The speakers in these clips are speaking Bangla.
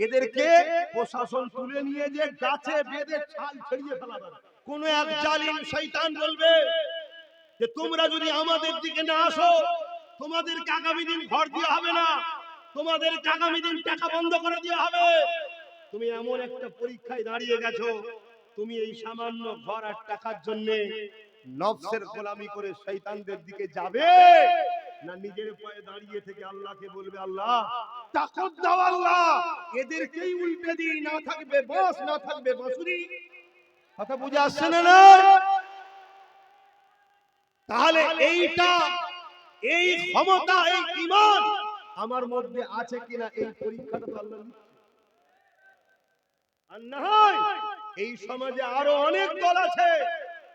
এদেরকে প্রশাসন তুলে নিয়ে যে গাছে বেঁধে ছাল ছড়িয়ে ফেলাবে। কোন এক জালিম শয়তান বলবে যে তোমরা যদি আমাদের দিকে না আসো তোমাদের আগামী দিন ঘর দেওয়া হবে না। তোমাদের আগামী দিন টাকা বন্ধ করে দেওয়া হবে। তুমি এমন একটা পরীক্ষায় দাঁড়িয়ে গেছো। তুমি এই সামান্য ঘর আর টাকার জন্য নফসের গোলামি করে শয়তানদের দিকে যাবে? না নিজের পায়ে দাঁড়িয়ে থেকে আল্লাহকে বলবে আল্লাহ আল্লাহ এদেরকেই উল্টে দিই? না থাকবে বাস না থাকবে বাঁশুরি কথা বুঝে আসছে না না? তাহলে এইটা এই ক্ষমতা এই ইমান আমার মধ্যে আছে কিনা এই পরীক্ষাটা তো আল্লাহ আর না হয় এই সমাজে আরও অনেক দল আছে।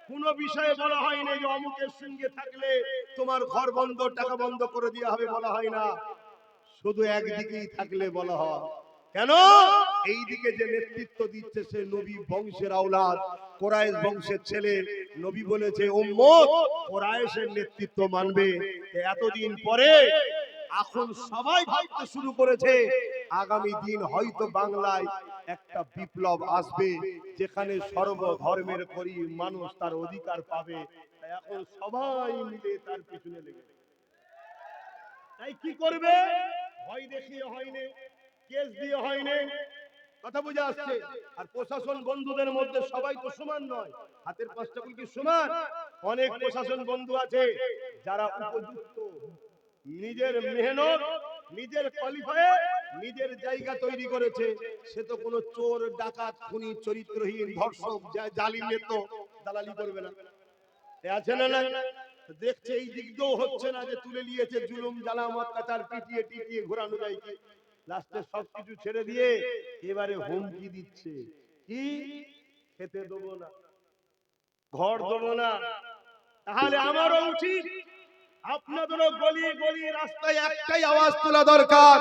কোন বিষয়ে বলা হয় না যে অমুকের সঙ্গে থাকলে তোমার ঘর বন্ধ টাকা বন্ধ করে দেওয়া হবে বলা হয় না। শুধু একদিকেই থাকলে বলা হয়। কেন? এই দিকে যে নেতৃত্ব দিচ্ছে সে নবী বংশের আওলাদ কোরাইশ বংশের ছেলে। নবী বলেছে উম্মত কোরাইশের নেতৃত্ব মানবে। এতদিন পরে এখন সবাই ভাবতে শুরু করেছে আগামী দিন হয়তো বাংলায় একটা বিপ্লব আসবে যেখানে সর্বধর্মের করি মানুষ তার অধিকার পাবে। এখন সবাই মিলে তার পিছনে লেগে তাই কি করবে? ভয় দেখিয়ে হয়নি, কেস দিয়ে হয়নি। কথা বুঝে আসছে? আর প্রশাসন বন্ধুদের মধ্যে সবাই তো সমান নয়। হাতের পাঁচটা কি সমান। অনেক প্রশাসন বন্ধু আছে যারা উপযুক্ত। নিজের মেহনত, নিজের কোয়ালিফায়ে নিজের জায়গা তৈরি করেছে। সে তো কোনো চোর, ডাকাত, খুনি, চরিত্রহীন, ধর্ষক জা- জালিমের তো দালালি করবে না। আছে না না দেখছে এই দিক হচ্ছে না যে তুলে নিয়েছে জুলুম জ্বালাম অত্যাচার পিটিয়ে টিটিয়ে ঘোরানো যায় কি? লাস্টে সবকিছু ছেড়ে দিয়ে এবারে হুমকি দিচ্ছে। কি? খেতে দেবো না। ঘর দেবো না। তাহলে আমারও উচিত। আপনাদেরও গলি গলি রাস্তায় একটাই আওয়াজ তোলা দরকার।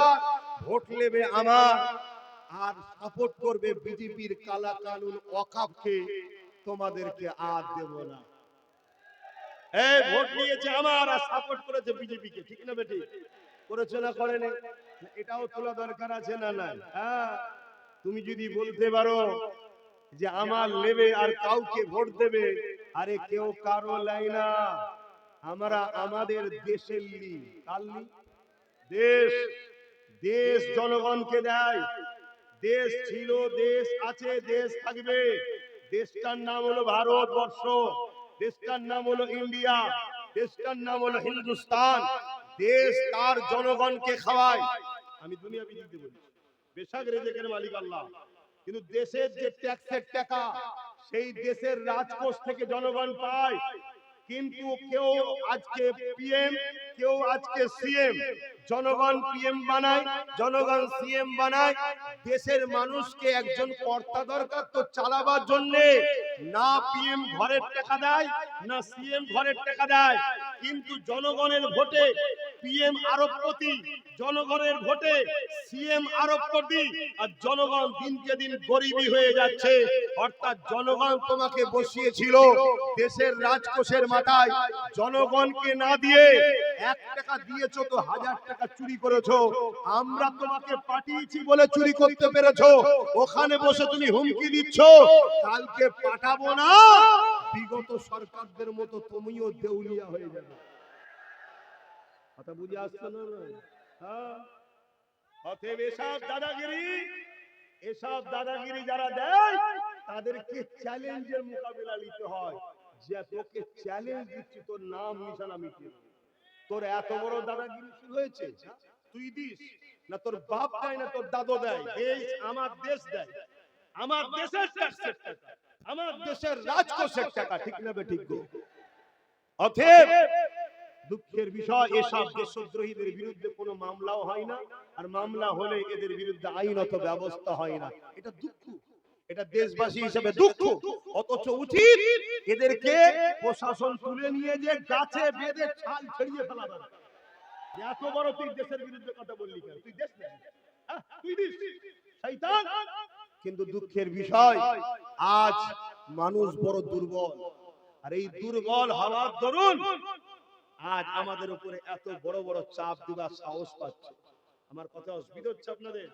ভোট নেবে আমার। আর সাপোর্ট করবে বিজেপির কালা কানুন অকাপকে তোমাদেরকে আর দেব না। এই ভোট নিয়েছে আমার আর সাপোর্ট করেছে বিজেপিকে ঠিক না বেটি? করেছে না করেনি? এটাও তোলা দরকার আছে না নাই? হ্যাঁ তুমি যদি বলতে পারো যে আমার নেবে আর কাউকে ভোট দেবে আরে কেউ কারও লাই না। আমরা আমাদের দেশের লি কার? দেশ দেশ জনগণকে দেয়। দেশ ছিল দেশ আছে দেশ থাকবে। দেশটার নাম হলো ভারতবর্ষ। দেশটার নাম হলো ইন্ডিয়া। দেশটার নাম হলো হিন্দুস্তান। দেশ তার জনগণকে খাওয়ায়। আমি দুনিয়া বিদিতে বলি। বেশাক রেজেকের মালিক আল্লাহ। কিন্তু দেশের যে ট্যাক্সের টাকা সেই দেশের রাজকোষ থেকে জনগণ পায়। কিন্তু কেউ আজকে পিএম কেউ আজকে সিএম জনগণ পিএম বানায়, জনগণ সিএম বানায়। দেশের মানুষকে একজন কর্তা দরকার তো চালাবার জন্য। না পিএম ঘরের টাকা দেয়, না সিএম ঘরের টাকা দেয়। কিন্তু জনগণের ভোটে পিএম আরবপতি জনগণের ভোটে সিএম আরবপতি আর জনগণ দিনকে দিন গরিবী হয়ে যাচ্ছে। অর্থাৎ জনগণ তোমাকে বসিয়েছিল দেশের রাজকোষের মাথায়। জনগণকে না দিয়ে এক টাকা দিয়েছ তো হাজার টাকা চুরি করেছ। আমরা তোমাকে পাঠিয়েছি বলে চুরি করতে পেরেছ। ওখানে বসে তুমি হুমকি দিচ্ছ। কালকে পাঠাবো না। বিগত সরকারদের মতো তুমিও দেউলিয়া হয়ে যাবে। কথা বুঝে আসছে না? হ্যাঁ? অতএব এসব দাদাগিরি এসব দাদাগিরি যারা দেয় তাদেরকে চ্যালেঞ্জের মোকাবিলা নিতে হয়। যে তোকে চ্যালেঞ্জ দিচ্ছি তোর নাম নিশানা মিটিয়ে তোর এত বড় দাদাগিরি শুরু হয়েছে তুই দিস না তোর বাপ দেয় না তোর দাদু দেয়। দেশ আমার দেশ দেয়। আমার দেশের ট্যাক্সের টাকা আমার দেশের রাজকোষের টাকা ঠিক না বে ঠিক গো? অতএব দুঃখের বিষয় এসব দেশদ্রোহীদের বিরুদ্ধে কোনো মামলাও হয় না আর মামলা হলে এদের বিরুদ্ধে আইনত ব্যবস্থা হয় না। এটা দুঃখ। এটা দেশবাসী হিসেবে দুঃখ। অথচ উচিত এদেরকে প্রশাসন তুলে নিয়ে যে গাছে বেঁধে ছাল ছড়িয়ে ফেলা। এত বড় তুই দেশের বিরুদ্ধে কথা বললি কেন? তুই দেশ তুই দিস। শয়তান। কিন্তু দুঃখের বিষয় আজ মানুষ বড় দুর্বল। আর এই দুর্বল হওয়ার দরুন আজ আমাদের উপরে এত বড় বড় চাপ দিবার সাহস পাচ্ছে। আমার কথা অসুবিধা হচ্ছে আপনাদের?